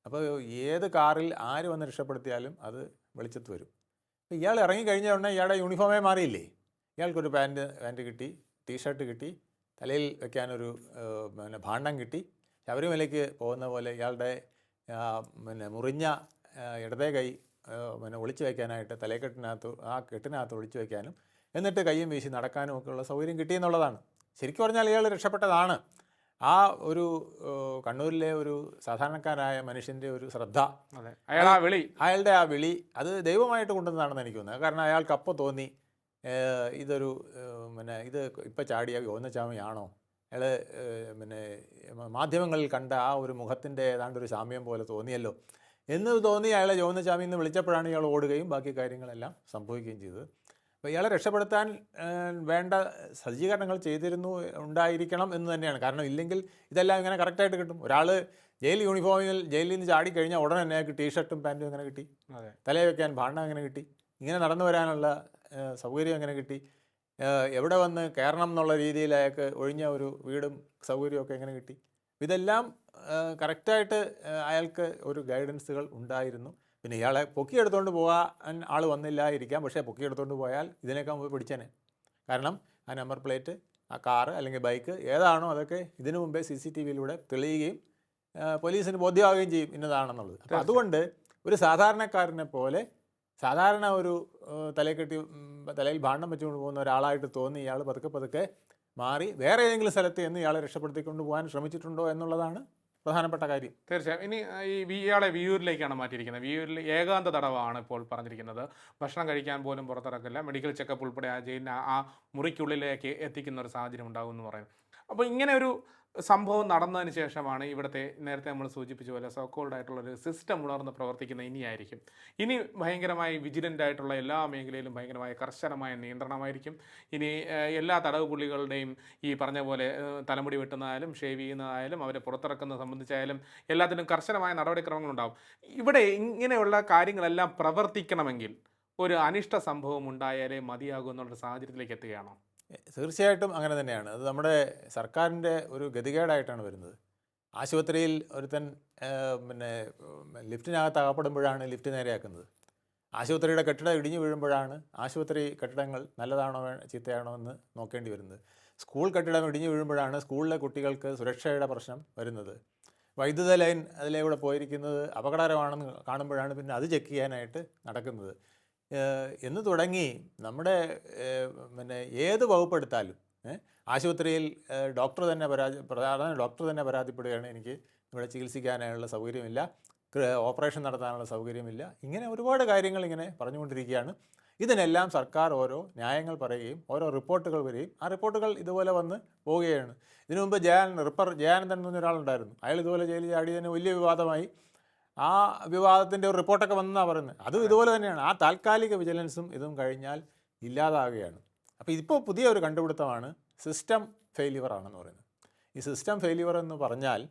അപ്പോൾ ഏത് കാറിൽ ആര് വന്ന് രക്ഷപ്പെടുത്തിയാലും അത് വെളിച്ചത്ത് വരും. അപ്പോൾ ഇയാൾ ഇറങ്ങിക്കഴിഞ്ഞ ഉടനെ ഇയാളുടെ യൂണിഫോമേ മാറിയില്ലേ? ഇയാൾക്കൊരു പാന്റ് പാന്റ് കിട്ടി ടീഷർട്ട് കിട്ടി തലയിൽ വെക്കാനൊരു പിന്നെ ഭാണ്ഡം കിട്ടി. ശബരിമലയ്ക്ക് പോകുന്ന പോലെ ഇയാളുടെ പിന്നെ മുറിഞ്ഞ ഇടതേ കൈ പിന്നെ ഒളിച്ചു വയ്ക്കാനായിട്ട് തലക്കെട്ടിനകത്ത് ആ കെട്ടിനകത്ത് ഒളിച്ചു വയ്ക്കാനും എന്നിട്ട് കയ്യും വീശി നടക്കാനും ഒക്കെയുള്ള സൗകര്യം കിട്ടിയെന്നുള്ളതാണ് ശരിക്കും പറഞ്ഞാൽ ഇയാൾ രക്ഷപ്പെട്ടതാണ്. ആ ഒരു കണ്ണൂരിലെ ഒരു സാധാരണക്കാരായ മനുഷ്യന്റെ ഒരു ശ്രദ്ധ. അയാൾ ആ വിളി. അയാളുടെ ആ വിളി അത് ദൈവമായിട്ട് കൊണ്ടുവന്നതാണെന്ന് എനിക്ക് തോന്നുന്നത് കാരണം അയാൾക്ക് അപ്പോൾ തോന്നി ഇതൊരു പിന്നെ ഇത് ഇപ്പം ചാടിയ യോന്നച്ചാമിയാണോ അയാൾ പിന്നെ മാധ്യമങ്ങളിൽ കണ്ട ആ ഒരു മുഖത്തിന്റെ ഏതാണ്ട് ഒരു സാമ്യം പോലെ തോന്നിയല്ലോ. എന്ന് തോന്നി അയാളെ യോന്നച്ചാമി എന്ന് വിളിച്ചപ്പോഴാണ് ഇയാൾ ഓടുകയും ബാക്കി കാര്യങ്ങളെല്ലാം സംഭവിക്കുകയും ചെയ്തത്. അപ്പോൾ ഇയാളെ രക്ഷപ്പെടുത്താൻ വേണ്ട സജ്ജീകരണങ്ങൾ ചെയ്തിരുന്നു ഉണ്ടായിരിക്കണം എന്ന് തന്നെയാണ്. കാരണം ഇല്ലെങ്കിൽ ഇതെല്ലാം ഇങ്ങനെ കറക്റ്റായിട്ട് കിട്ടും. ഒരാൾ ജയിൽ യൂണിഫോമിൽ ജയിലിൽ നിന്ന് ചാടി കഴിഞ്ഞാൽ ഉടനെ തന്നെ അയാൾക്ക് ടീഷർട്ടും പാന്റും എങ്ങനെ കിട്ടി. അതെ. തലയിൽ വെക്കാൻ ഭാണ്ഡം എങ്ങനെ കിട്ടി. ഇങ്ങനെ നടന്നു വരാനുള്ള സൗകര്യം എങ്ങനെ കിട്ടി. എവിടെ വന്ന് കയറണം എന്നുള്ള രീതിയിൽ അയാൾക്ക് ഒഴിഞ്ഞ ഒരു വീടും സൗകര്യമൊക്കെ എങ്ങനെ കിട്ടി. ഇതെല്ലാം കറക്റ്റായിട്ട് അയാൾക്ക് ഒരു ഗൈഡൻസുകൾ ഉണ്ടായിരുന്നു. പിന്നെ ഇയാളെ പൊക്കിയെടുത്തുകൊണ്ട് പോകാൻ ആൾ വന്നില്ലായിരിക്കാം. പക്ഷേ പൊക്കിയെടുത്തുകൊണ്ട് പോയാൽ ഇതിനേക്കാൾ മുമ്പ് പിടിച്ചേനെ. കാരണം ആ നമ്പർ പ്ലേറ്റ് ആ കാറ് അല്ലെങ്കിൽ ബൈക്ക് ഏതാണോ അതൊക്കെ ഇതിനു മുമ്പേ സി സി ടി വിയിലൂടെ തെളിയുകയും പോലീസിന് ബോധ്യമാവുകയും ചെയ്യും ഇന്നതാണെന്നുള്ളത്. അപ്പോൾ അതുകൊണ്ട് ഒരു സാധാരണക്കാരനെ പോലെ സാധാരണ ഒരു തലയിൽ കെട്ടി തലയിൽ ഭാണ്ഡം വെച്ചുകൊണ്ട് പോകുന്ന ഒരാളായിട്ട് തോന്നി ഇയാൾ പതുക്കെ പതുക്കെ മാറി വേറെ ഏതെങ്കിലും സ്ഥലത്ത് എന്ന് ഇയാളെ രക്ഷപ്പെടുത്തിക്കൊണ്ട് പോകാൻ ശ്രമിച്ചിട്ടുണ്ടോ എന്നുള്ളതാണ് പ്രധാനപ്പെട്ട കാര്യം. തീർച്ചയായും. ഇനി ഈ ഇയാളെ വിയൂരിലേക്കാണ് മാറ്റിയിരിക്കുന്നത്. വിയൂരിൽ ഏകാന്ത തടവാണ് ഇപ്പോൾ പറഞ്ഞിരിക്കുന്നത്. ഭക്ഷണം കഴിക്കാൻ പോലും പുറത്തിറക്കില്ല. മെഡിക്കൽ ചെക്കപ്പ് ഉൾപ്പെടെ ആ ജയിലിന് ആ- മുറിക്കുള്ളിലേക്ക് എത്തിക്കുന്ന ഒരു സാഹചര്യം ഉണ്ടാകും എന്ന് പറയുന്നു അപ്പോൾ ഇങ്ങനെ ഒരു സംഭവം നടന്നതിന് ശേഷമാണ് ഇവിടുത്തെ നേരത്തെ നമ്മൾ സൂചിപ്പിച്ച പോലെ സോക്കോൾഡ് ആയിട്ടുള്ള ഒരു സിസ്റ്റം ഉണർന്ന് പ്രവർത്തിക്കുന്ന ഇനിയായിരിക്കും. ഇനി ഭയങ്കരമായി വിജിലന്റ് ആയിട്ടുള്ള എല്ലാ മേഖലയിലും ഭയങ്കരമായ കർശനമായ നിയന്ത്രണമായിരിക്കും. ഇനി എല്ലാ തടവ് പുള്ളികളുടെയും ഈ പറഞ്ഞ പോലെ തലമുടി വെട്ടുന്നതായാലും ഷേവ് ചെയ്യുന്നതായാലും അവരെ പുറത്തിറക്കുന്നത് സംബന്ധിച്ചായാലും എല്ലാത്തിനും കർശനമായ നടപടിക്രമങ്ങളുണ്ടാവും. ഇവിടെ ഇങ്ങനെയുള്ള കാര്യങ്ങളെല്ലാം പ്രവർത്തിക്കണമെങ്കിൽ ഒരു അനിഷ്ട സംഭവം ഉണ്ടായാലേ മതിയാകൂ എന്നുള്ളൊരു സാഹചര്യത്തിലേക്ക് എത്തുകയാണോ? തീർച്ചയായിട്ടും അങ്ങനെ തന്നെയാണ്. അത് നമ്മുടെ സർക്കാരിന്റെ ഒരു ഗതികേടായിട്ടാണ് വരുന്നത്. ആശുപത്രിയിൽ ഒരുത്തൻ പിന്നെ ലിഫ്റ്റിനകത്ത് അകപ്പെടുമ്പോഴാണ് ലിഫ്റ്റ് നേരെയാക്കുന്നത്. ആശുപത്രിയുടെ കെട്ടിടം ഇടിഞ്ഞു വീഴുമ്പോഴാണ് ആശുപത്രി കെട്ടിടങ്ങൾ നല്ലതാണോ ചീത്തയാണോ എന്ന് നോക്കേണ്ടി വരുന്നത്. സ്കൂൾ കെട്ടിടം ഇടിഞ്ഞു വീഴുമ്പോഴാണ് സ്കൂളിലെ കുട്ടികൾക്ക് സുരക്ഷയുടെ പ്രശ്നം വരുന്നത്. വൈദ്യുത ലൈൻ അതിലൂടെ പോയിരിക്കുന്നത് അപകടകരമാണെന്ന് കാണുമ്പോഴാണ് പിന്നെ അത് ചെക്ക് ചെയ്യാനായിട്ട് നടക്കുന്നത്. എന്ന് തുടങ്ങി നമ്മുടെ പിന്നെ ഏത് വകുപ്പെടുത്താലും എടുത്താലും ആശുപത്രിയിൽ ഡോക്ടർ തന്നെ പരാതി പ്രധാന ഡോക്ടർ തന്നെ പരാതിപ്പെടുകയാണ് എനിക്ക് ഇവിടെ ചികിത്സിക്കാനുള്ള സൗകര്യമില്ല ഓപ്പറേഷൻ നടത്താനുള്ള സൗകര്യമില്ല ഇങ്ങനെ ഒരുപാട് കാര്യങ്ങൾ ഇങ്ങനെ പറഞ്ഞുകൊണ്ടിരിക്കുകയാണ്. ഇതിനെല്ലാം സർക്കാർ ഓരോ ന്യായങ്ങൾ പറയുകയും ഓരോ റിപ്പോർട്ടുകൾ വരികയും ആ റിപ്പോർട്ടുകൾ ഇതുപോലെ വന്ന് പോവുകയാണ്. ഇതിനു മുമ്പ് ജയാൻ റിപ്പർ ജയാനന്ദൻ എന്നൊരാളുണ്ടായിരുന്നു അയാൾ ഇതുപോലെ ജയിലിൽ ചാടിയതിന് വലിയ വിവാദമായി. ആ വിവാദത്തിന്റെ ഒരു റിപ്പോർട്ടൊക്കെ വന്നാണ് പറയുന്നത്. അതും ഇതുപോലെ തന്നെയാണ്. ആ താൽക്കാലിക വിജിലൻസും ഇതും കഴിഞ്ഞാൽ ഇല്ലാതാകുകയാണ്. അപ്പോൾ ഇതിപ്പോൾ പുതിയ ഒരു കണ്ടുപിടുത്തമാണ് സിസ്റ്റം ഫെയിലിയർ ആണെന്ന് പറയുന്നത്. ഈ സിസ്റ്റം ഫെയിലിയർ എന്ന് പറഞ്ഞാൽ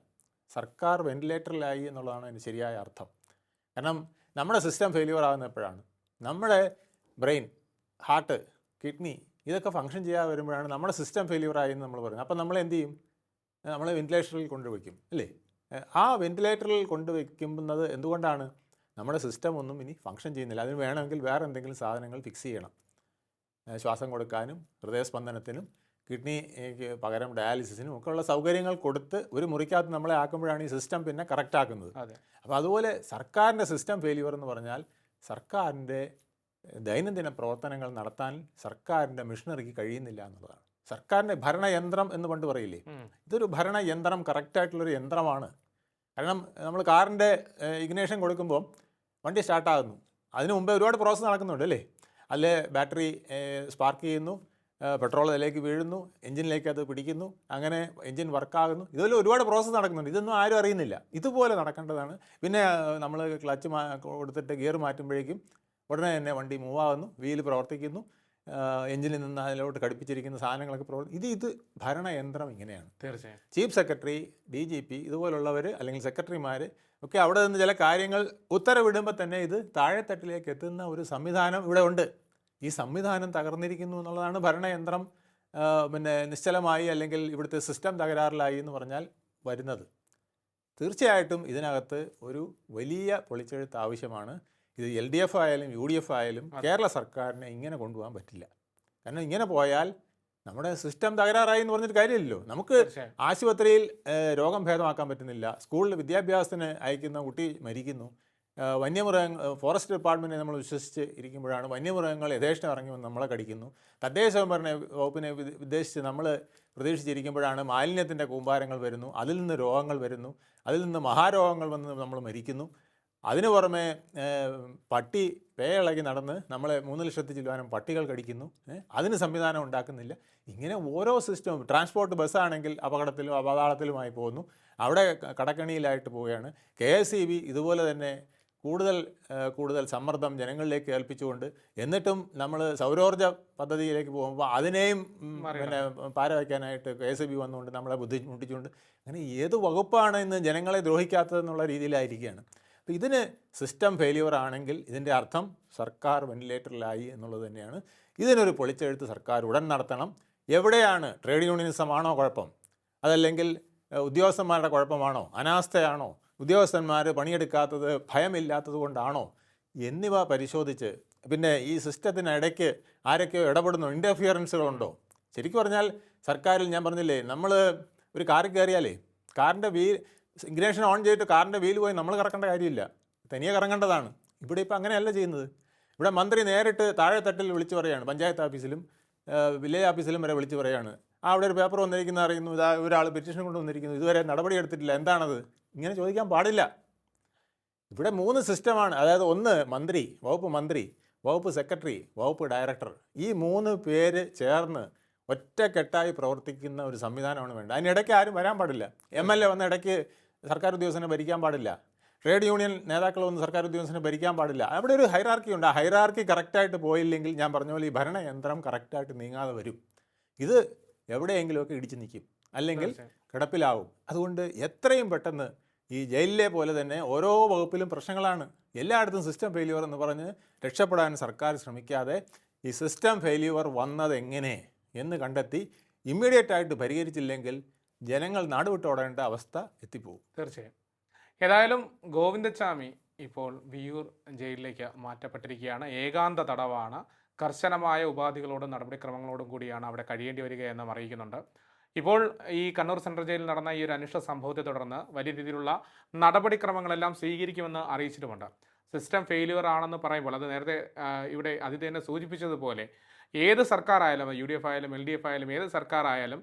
സർക്കാർ വെന്റിലേറ്ററിലായി എന്നുള്ളതാണ് അതിന് ശരിയായ അർത്ഥം. കാരണം നമ്മുടെ സിസ്റ്റം ഫെയിലിയർ ആകുന്ന എപ്പോഴാണ്? നമ്മുടെ ബ്രെയിൻ ഹാർട്ട് കിഡ്നി ഇതൊക്കെ ഫങ്ഷൻ ചെയ്യാതെ വരുമ്പോഴാണ് നമ്മുടെ സിസ്റ്റം ഫെയിലിയർ ആയി എന്ന് നമ്മൾ പറയുന്നത്. അപ്പോൾ നമ്മൾ എന്ത് ചെയ്യും? നമ്മൾ വെന്റിലേറ്ററിൽ കൊണ്ടുവയ്ക്കും അല്ലേ? ആ വെന്റിലേറ്ററിൽ കൊണ്ടുവയ്ക്കുന്നത് എന്തുകൊണ്ടാണ്? നമ്മുടെ സിസ്റ്റം ഒന്നും ഇനി ഫങ്ഷൻ ചെയ്യുന്നില്ല. അതിന് വേണമെങ്കിൽ വേറെ എന്തെങ്കിലും സാധനങ്ങൾ ഫിക്സ് ചെയ്യണം. ശ്വാസം കൊടുക്കാനും ഹൃദയസ്പന്ദനത്തിനും കിഡ്നി പകരം ഡയാലിസിസിനും ഒക്കെ ഉള്ള സൗകര്യങ്ങൾ കൊടുത്ത് ഒരു മുറിക്കകത്ത് നമ്മളെ ആക്കുമ്പോഴാണ് ഈ സിസ്റ്റം പിന്നെ കറക്റ്റ് ആക്കുന്നത്. അപ്പോൾ അതുപോലെ സർക്കാരിന്റെ സിസ്റ്റം ഫെയിലിയർ എന്ന് പറഞ്ഞാൽ സർക്കാരിന്റെ ദൈനംദിന പ്രവർത്തനങ്ങൾ നടത്താൻ സർക്കാരിന്റെ മിഷനറിക്ക് കഴിയുന്നില്ല എന്നുള്ളതാണ്. സർക്കാരിന്റെ ഭരണയന്ത്രം എന്ന് പണ്ട് പറയില്ലേ. ഇതൊരു ഭരണയന്ത്രം കറക്റ്റായിട്ടുള്ളൊരു യന്ത്രമാണ്. കാരണം നമ്മൾ കാറിന്റെ ഇഗ്നേഷൻ കൊടുക്കുമ്പോൾ വണ്ടി സ്റ്റാർട്ടാകുന്നു അതിന് മുമ്പേ ഒരുപാട് പ്രോസസ്സ് നടക്കുന്നുണ്ട് അല്ലേ? അല്ലേ ബാറ്ററി സ്പാർക്ക് ചെയ്യുന്നു പെട്രോൾ അതിലേക്ക് വീഴുന്നു എഞ്ചിനിലേക്ക് അത് പിടിക്കുന്നു അങ്ങനെ എഞ്ചിൻ വർക്കാകുന്നു ഇതെല്ലാം ഒരുപാട് പ്രോസസ്സ് നടക്കുന്നുണ്ട്. ഇതൊന്നും ആരും അറിയുന്നില്ല. ഇതുപോലെ നടക്കേണ്ടതാണ്. പിന്നെ നമ്മൾ ക്ലച്ച് മാ കൊടുത്തിട്ട് ഗിയർ മാറ്റുമ്പോഴേക്കും ഉടനെ തന്നെ വണ്ടി മൂവ് ആകുന്നു വീൽ പ്രവർത്തിക്കുന്നു. എഞ്ചിനിൽ നിന്ന് അതിലോട്ട് ഘടിപ്പിച്ചിരിക്കുന്ന സാധനങ്ങളൊക്കെ പ്രോബ്ലം ഇത് ഇത് ഭരണയന്ത്രം ഇങ്ങനെയാണ്. തീർച്ചയായും. Chief secretary D G P ഇതുപോലുള്ളവർ അല്ലെങ്കിൽ സെക്രട്ടറിമാർ ഒക്കെ അവിടെ നിന്ന് ചില കാര്യങ്ങൾ ഉത്തരവിടുമ്പോൾ തന്നെ ഇത് താഴെത്തട്ടിലേക്ക് എത്തുന്ന ഒരു സംവിധാനം ഇവിടെ ഉണ്ട്. ഈ സംവിധാനം തകർന്നിരിക്കുന്നു എന്നുള്ളതാണ് ഭരണയന്ത്രം പിന്നെ നിശ്ചലമായി അല്ലെങ്കിൽ ഇവിടുത്തെ സിസ്റ്റം തകരാറിലായി എന്ന് പറഞ്ഞാൽ വരുന്നത്. തീർച്ചയായിട്ടും ഇതിനകത്ത് ഒരു വലിയ പൊളിച്ചെഴുത്ത് ആവശ്യമാണ്. ഇത് എൽ ഡി എഫ് ആയാലും യു ഡി എഫ് ആയാലും കേരള സർക്കാരിനെ ഇങ്ങനെ കൊണ്ടുപോകാൻ പറ്റില്ല. കാരണം ഇങ്ങനെ പോയാൽ നമ്മുടെ സിസ്റ്റം തകരാറായി എന്ന് പറഞ്ഞിട്ട് കാര്യമില്ലല്ലോ. നമുക്ക് ആശുപത്രിയിൽ രോഗം ഭേദമാക്കാൻ പറ്റുന്നില്ല. സ്കൂളിൽ വിദ്യാഭ്യാസത്തിന് അയക്കുന്ന കുട്ടി മരിക്കുന്നു. വന്യമൃഗങ്ങൾ ഫോറസ്റ്റ് ഡിപ്പാർട്ട്മെന്റിനെ നമ്മൾ വിശ്വസിച്ച് ഇരിക്കുമ്പോഴാണ് വന്യമൃഗങ്ങൾ യഥേഷ്ടം ഇറങ്ങി വന്ന് നമ്മളെ കടിക്കുന്നു. തദ്ദേശ സ്വയംഭരണ വകുപ്പിനെ ഉദ്ദേശിച്ച് നമ്മൾ പ്രതീക്ഷിച്ചിരിക്കുമ്പോഴാണ് മാലിന്യത്തിന്റെ കൂമ്പാരങ്ങൾ വരുന്നു. അതിൽ നിന്ന് രോഗങ്ങൾ വരുന്നു. അതിൽ നിന്ന് മഹാരോഗങ്ങൾ വന്ന് നമ്മൾ മരിക്കുന്നു. അതിനു പുറമെ പട്ടി പേയിളകി നടന്ന് നമ്മളെ മൂന്ന് ലക്ഷത്തി ചില്ലുവാനും പട്ടികൾ കടിക്കുന്നു അതിന് സംവിധാനം ഉണ്ടാക്കുന്നില്ല. ഇങ്ങനെ ഓരോ സിസ്റ്റവും ട്രാൻസ്പോർട്ട് ബസ്സാണെങ്കിൽ അപകടത്തിലും അപകടത്തിലുമായി പോകുന്നു. അവിടെ കടക്കണിയിലായിട്ട് പോവുകയാണ്. കെ എസ് ഇ ബി ഇതുപോലെ തന്നെ കൂടുതൽ കൂടുതൽ സമ്മർദ്ദം ജനങ്ങളിലേക്ക് ഏൽപ്പിച്ചുകൊണ്ട് എന്നിട്ടും നമ്മൾ സൗരോർജ പദ്ധതിയിലേക്ക് പോകുമ്പോൾ അതിനെയും പിന്നെ പാര വയ്ക്കാനായിട്ട് കെ എസ് ബി വന്നുകൊണ്ട് നമ്മളെ ബുദ്ധിമുട്ടിച്ചുകൊണ്ട് അങ്ങനെ ഏത് വകുപ്പാണ് ഇന്ന് ജനങ്ങളെ ദ്രോഹിക്കാത്തതെന്നുള്ള രീതിയിലായിരിക്കുകയാണ്. അപ്പോൾ ഇതിന് സിസ്റ്റം ഫെയിലിയർ ആണെങ്കിൽ ഇതിന്റെ അർത്ഥം സർക്കാർ വെന്റിലേറ്ററിലായി എന്നുള്ളത് തന്നെയാണ്. ഇതിനൊരു പൊളിച്ചെഴുത്ത് സർക്കാർ ഉടൻ നടത്തണം. എവിടെയാണ് ട്രേഡ് യൂണിയനിസമാണോ കുഴപ്പം? അതല്ലെങ്കിൽ ഉദ്യോഗസ്ഥന്മാരുടെ കുഴപ്പമാണോ? അനാസ്ഥയാണോ? ഉദ്യോഗസ്ഥന്മാർ പണിയെടുക്കാത്തത് ഭയമില്ലാത്തത് കൊണ്ടാണോ? എന്നിവ പരിശോധിച്ച് പിന്നെ ഈ സിസ്റ്റത്തിനിടയ്ക്ക് ആരൊക്കെയോ ഇടപെടുന്നു. ഇന്റർഫിയറൻസുകളുണ്ടോ ശരിക്കും പറഞ്ഞാൽ സർക്കാരിൽ ഞാൻ പറഞ്ഞില്ലേ നമ്മൾ ഒരു കാറിൽ കയറിയാലേ കാറിന്റെ വീൽ ഇഗ്നേഷൻ ഓൺ ചെയ്തിട്ട് കാറിന്റെ വീൽ പോയി നമ്മൾ കറക്കേണ്ട കാര്യമില്ല. തനിയെ കറങ്ങേണ്ടതാണ്. ഇവിടെ ഇപ്പോൾ അങ്ങനെയല്ല ചെയ്യുന്നത്. ഇവിടെ മന്ത്രി നേരിട്ട് താഴെ തട്ടിൽ വിളിച്ചു പറയാണ്. പഞ്ചായത്ത് ഓഫീസിലും വില്ലേജ് ഓഫീസിലും വരെ വിളിച്ചു പറയാണ്. ആ അവിടെ ഒരു പേപ്പർ വന്നിരിക്കുന്ന അറിയുന്നു ഇതാ ഒരാൾ പെറ്റീഷൻ കൊണ്ട് വന്നിരിക്കുന്നു. ഇതുവരെ നടപടി എടുത്തിട്ടില്ല. എന്താണത്? ഇങ്ങനെ ചോദിക്കാൻ പാടില്ല. ഇവിടെ മൂന്ന് സിസ്റ്റമാണ്. അതായത് ഒന്ന് മന്ത്രി വകുപ്പ് മന്ത്രി വകുപ്പ് സെക്രട്ടറി വകുപ്പ് ഡയറക്ടർ. ഈ മൂന്ന് പേര് ചേർന്ന് ഒറ്റക്കെട്ടായി പ്രവർത്തിക്കുന്ന ഒരു സംവിധാനമാണ് വേണ്ടത്. അതിനിടയ്ക്ക് ആരും വരാൻ പാടില്ല. എം എൽ എ വന്ന ഇടയ്ക്ക് സർക്കാർ ഉദ്യോഗസ്ഥനെ ഭരിക്കാൻ പാടില്ല. ട്രേഡ് യൂണിയൻ നേതാക്കളൊന്നും സർക്കാർ ഉദ്യോഗസ്ഥനെ ഭരിക്കാൻ പാടില്ല. അവിടെ ഒരു ഹൈറാർക്കി ഉണ്ട്. ആ ഹൈറാർക്കി കറക്റ്റായിട്ട് പോയില്ലെങ്കിൽ ഞാൻ പറഞ്ഞ പോലെ ഈ ഭരണയന്ത്രം കറക്റ്റായിട്ട് നീങ്ങാതെ വരും. ഇത് എവിടെയെങ്കിലുമൊക്കെ ഇടിച്ചു നിൽക്കും അല്ലെങ്കിൽ. കിടപ്പിലാവും. അതുകൊണ്ട് എത്രയും പെട്ടെന്ന് ഈ ജയിലിലെ പോലെ തന്നെ ഓരോ വകുപ്പിലും പ്രശ്നങ്ങളാണ്. എല്ലായിടത്തും സിസ്റ്റം ഫെയിലിയർ എന്ന് പറഞ്ഞ് രക്ഷപ്പെടാൻ സർക്കാർ ശ്രമിക്കാതെ ഈ സിസ്റ്റം ഫെയിലിയർ വന്നത് എങ്ങനെ എന്ന് കണ്ടെത്തി ഇമ്മീഡിയറ്റ് ആയിട്ട് പരിഹരിച്ചില്ലെങ്കിൽ ജനങ്ങൾ നാടുവിട്ടോടേണ്ട അവസ്ഥ എത്തിപ്പോകും. തീർച്ചയായും. ഏതായാലും ഗോവിന്ദച്ചാമി ഇപ്പോൾ വിയൂർ ജയിലിലേക്ക് മാറ്റപ്പെട്ടിരിക്കുകയാണ്. ഏകാന്ത തടവാണ്. കർശനമായ ഉപാധികളോടും നടപടിക്രമങ്ങളോടും കൂടിയാണ് അവിടെ കഴിയേണ്ടി വരിക എന്നും അറിയിക്കുന്നുണ്ട്. ഇപ്പോൾ ഈ കണ്ണൂർ സെൻട്രൽ ജയിലിൽ നടന്ന ഈ ഒരു അനിഷ്ട സംഭവത്തെ തുടർന്ന് വലിയ രീതിയിലുള്ള നടപടിക്രമങ്ങളെല്ലാം സ്വീകരിക്കുമെന്ന് അറിയിച്ചിട്ടുമുണ്ട്. സിസ്റ്റം ഫെയിലുവർ ആണെന്ന് പറയുമ്പോൾ അത് നേരത്തെ ഇവിടെ അതിഥി തന്നെ സൂചിപ്പിച്ചതുപോലെ ഏത് സർക്കാർ ആയാലും യു ഡി എഫ് ആയാലും എൽ ഡി എഫ് ആയാലും ഏത് സർക്കാർ ആയാലും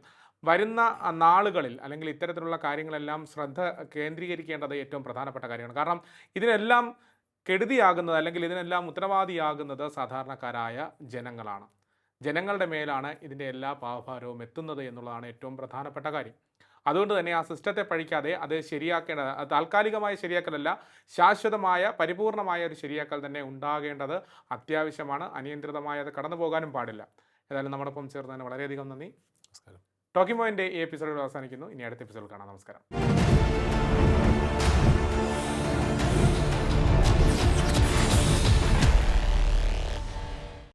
വരുന്ന നാളുകളിൽ അല്ലെങ്കിൽ ഇത്തരത്തിലുള്ള കാര്യങ്ങളെല്ലാം ശ്രദ്ധ കേന്ദ്രീകരിക്കേണ്ടത് ഏറ്റവും പ്രധാനപ്പെട്ട കാര്യമാണ്. കാരണം ഇതിനെല്ലാം കെടുതിയാകുന്നത് അല്ലെങ്കിൽ ഇതിനെല്ലാം ഉത്തരവാദിയാകുന്നത് സാധാരണക്കാരായ ജനങ്ങളാണ്. ജനങ്ങളുടെ മേലാണ് ഇതിന്റെ എല്ലാ പാവഭാരവും എത്തുന്നത് എന്നുള്ളതാണ് ഏറ്റവും പ്രധാനപ്പെട്ട കാര്യം. അതുകൊണ്ട് തന്നെ ആ സിസ്റ്റത്തെ പഴിക്കാതെ അത് ശരിയാക്കേണ്ട അത് താൽക്കാലികമായ ശരിയാക്കലല്ല ശാശ്വതമായ പരിപൂർണമായ ഒരു ശരിയാക്കൽ തന്നെ ഉണ്ടാകേണ്ടത് അത്യാവശ്യമാണ്. അനിയന്ത്രിതമായി അത് കടന്നു പോകാനും പാടില്ല. ഏതായാലും നമ്മോടൊപ്പം ചേർന്നതിന് വളരെയധികം നന്ദി. നമസ്കാരം. ടോക്കിംഗ് പോയിന്റ് ഈ എപ്പിസോഡ് അവസാനിക്കുന്നു. ഇനി അടുത്ത എപ്പിസോഡിൽ കാണാം. നമസ്കാരം.